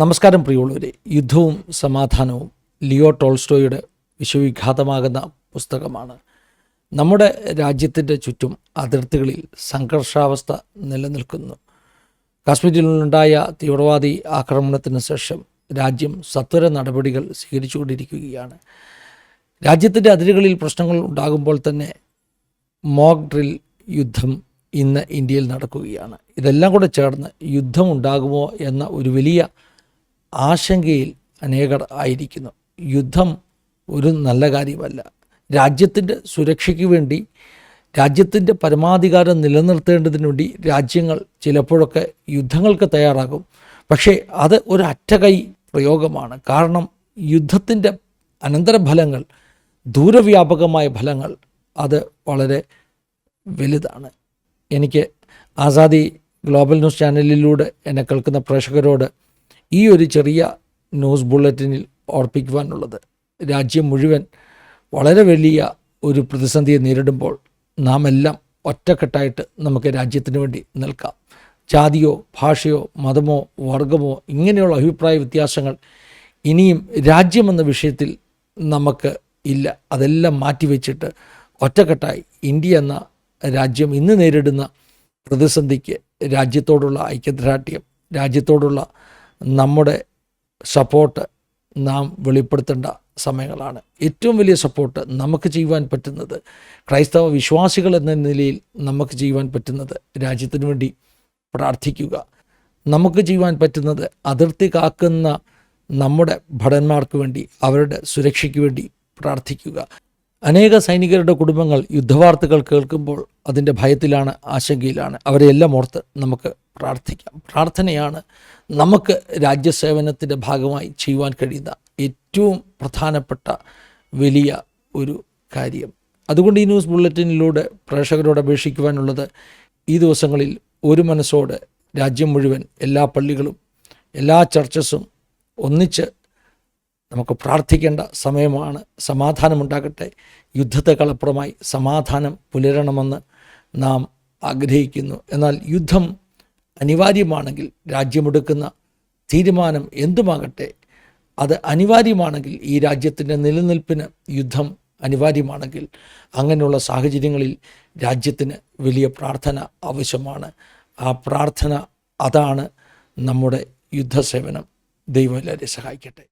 നമസ്കാരം പ്രിയമുള്ളവരെ. യുദ്ധവും സമാധാനവും ലിയോ ടോൾസ്റ്റോയുടെ വിശ്വവിഖ്യാതമാകുന്ന പുസ്തകമാണ്. നമ്മുടെ രാജ്യത്തിന്റെ ചുറ്റും അതിർത്തികളിൽ സംഘർഷാവസ്ഥ നിലനിൽക്കുന്നു. കാശ്മീരിലുണ്ടായ തീവ്രവാദി ആക്രമണത്തിന് ശേഷം രാജ്യം സത്വര നടപടികൾ സ്വീകരിച്ചുകൊണ്ടിരിക്കുകയാണ്. രാജ്യത്തിന്റെ അതിരുകളിൽ പ്രശ്നങ്ങൾ ഉണ്ടാകുമ്പോൾ തന്നെ മോക്ക് ഡ്രിൽ യുദ്ധം ഇന്ന് ഇന്ത്യയിൽ നടക്കുകയാണ്. ഇതെല്ലാം കൂടെ ചേർന്ന് യുദ്ധം ഉണ്ടാകുമോ എന്ന ഒരു വലിയ ആശങ്കയിൽ അനേകർ ആയിരിക്കുന്നു. യുദ്ധം ഒരു നല്ല കാര്യമല്ല. രാജ്യത്തിന്റെ സുരക്ഷയ്ക്ക് വേണ്ടി രാജ്യത്തിന്റെ പരമാധികാരം നിലനിർത്തേണ്ടതിന് വേണ്ടി രാജ്യങ്ങൾ ചിലപ്പോഴൊക്കെ യുദ്ധങ്ങൾക്ക് തയ്യാറാകും. പക്ഷേ അത് ഒരു പ്രയോഗമാണ്. കാരണം യുദ്ധത്തിന്റെ അനന്തരഫലങ്ങൾ ദൂരവ്യാപകമായ ഫലങ്ങൾ അത് വളരെ വലുതാണ്. എനിക്ക് ആസാദി ഗ്ലോബൽ ന്യൂസ് ചാനലിലൂടെ എന്നെ കേൾക്കുന്ന പ്രേക്ഷകരോട് ഈ ഒരു ചെറിയ ന്യൂസ് ബുള്ളറ്റിനിൽ ഓർപ്പിക്കുവാനുള്ളത് രാജ്യം മുഴുവൻ വളരെ വലിയ ഒരു പ്രതിസന്ധിയെ നേരിടുമ്പോൾ നാം എല്ലാം ഒറ്റക്കെട്ടായിട്ട് നമുക്ക് രാജ്യത്തിന് വേണ്ടി നിൽക്കാം. ജാതിയോ ഭാഷയോ മതമോ വർഗമോ ഇങ്ങനെയുള്ള അഭിപ്രായ വ്യത്യാസങ്ങൾ ഇനിയും രാജ്യമെന്ന വിഷയത്തിൽ നമുക്ക് ഇല്ല. അതെല്ലാം മാറ്റിവെച്ചിട്ട് ഒറ്റക്കെട്ടായി ഇന്ത്യ എന്ന രാജ്യം ഇന്ന് നേരിടുന്ന പ്രതിസന്ധിക്ക് രാജ്യത്തോടുള്ള ഐക്യദാർഢ്യം രാജ്യത്തോടുള്ള നമ്മുടെ സപ്പോർട്ട് നാം വെളിപ്പെടുത്തേണ്ട സമയങ്ങളാണ്. ഏറ്റവും വലിയ സപ്പോർട്ട് നമുക്ക് ചെയ്യുവാൻ പറ്റുന്നത് ക്രൈസ്തവ വിശ്വാസികൾ എന്ന നിലയിൽ നമുക്ക് ചെയ്യുവാൻ പറ്റുന്നത് രാജ്യത്തിന് വേണ്ടി പ്രാർത്ഥിക്കുക. നമുക്ക് ചെയ്യുവാൻ പറ്റുന്നത് അതിർത്തി കാക്കുന്ന നമ്മുടെ ഭടന്മാർക്ക് വേണ്ടി അവരുടെ സുരക്ഷയ്ക്ക് വേണ്ടി പ്രാർത്ഥിക്കുക. അനേക സൈനികരുടെ കുടുംബങ്ങൾ യുദ്ധവാർത്തകൾ കേൾക്കുമ്പോൾ അതിന്റെ ഭയത്തിലാണ് ആശങ്കയിലാണ്. അവരെല്ലാം ഓർത്ത് നമുക്ക് പ്രാർത്ഥിക്കാം. പ്രാർത്ഥനയാണ് നമുക്ക് രാജ്യസേവനത്തിന്റെ ഭാഗമായി ചെയ്യുവാൻ കഴിയുന്ന ഏറ്റവും പ്രധാനപ്പെട്ട വലിയ ഒരു കാര്യം. അതുകൊണ്ട് ഈ ന്യൂസ് ബുള്ളറ്റിനിലൂടെ പ്രേക്ഷകരോട് അപേക്ഷിക്കുവാനുള്ളത് ഈ ദിവസങ്ങളിൽ ഒരു മനസ്സോടെ രാജ്യം മുഴുവൻ എല്ലാ പള്ളികളും എല്ലാ ചർച്ചസും ഒന്നിച്ച് നമുക്ക് പ്രാർത്ഥിക്കേണ്ട സമയമാണ്. സമാധാനമുണ്ടാകട്ടെ. യുദ്ധത്തെക്കാളപ്പുറമായി സമാധാനം പുലരണമെന്ന് നാം ആഗ്രഹിക്കുന്നു. എന്നാൽ യുദ്ധം അനിവാര്യമാണെങ്കിൽ രാജ്യമെടുക്കുന്ന തീരുമാനം എന്തുമാകട്ടെ അത് അനിവാര്യമാണെങ്കിൽ ഈ രാജ്യത്തിന്റെ നിലനിൽപ്പിന് യുദ്ധം അനിവാര്യമാണെങ്കിൽ അങ്ങനെയുള്ള സാഹചര്യങ്ങളിൽ രാജ്യത്തിന് വലിയ പ്രാർത്ഥന ആവശ്യമാണ്. ആ പ്രാർത്ഥന അതാണ് നമ്മുടെ യുദ്ധസേവനം. ദൈവം എല്ലാവരെയും സഹായിക്കട്ടെ.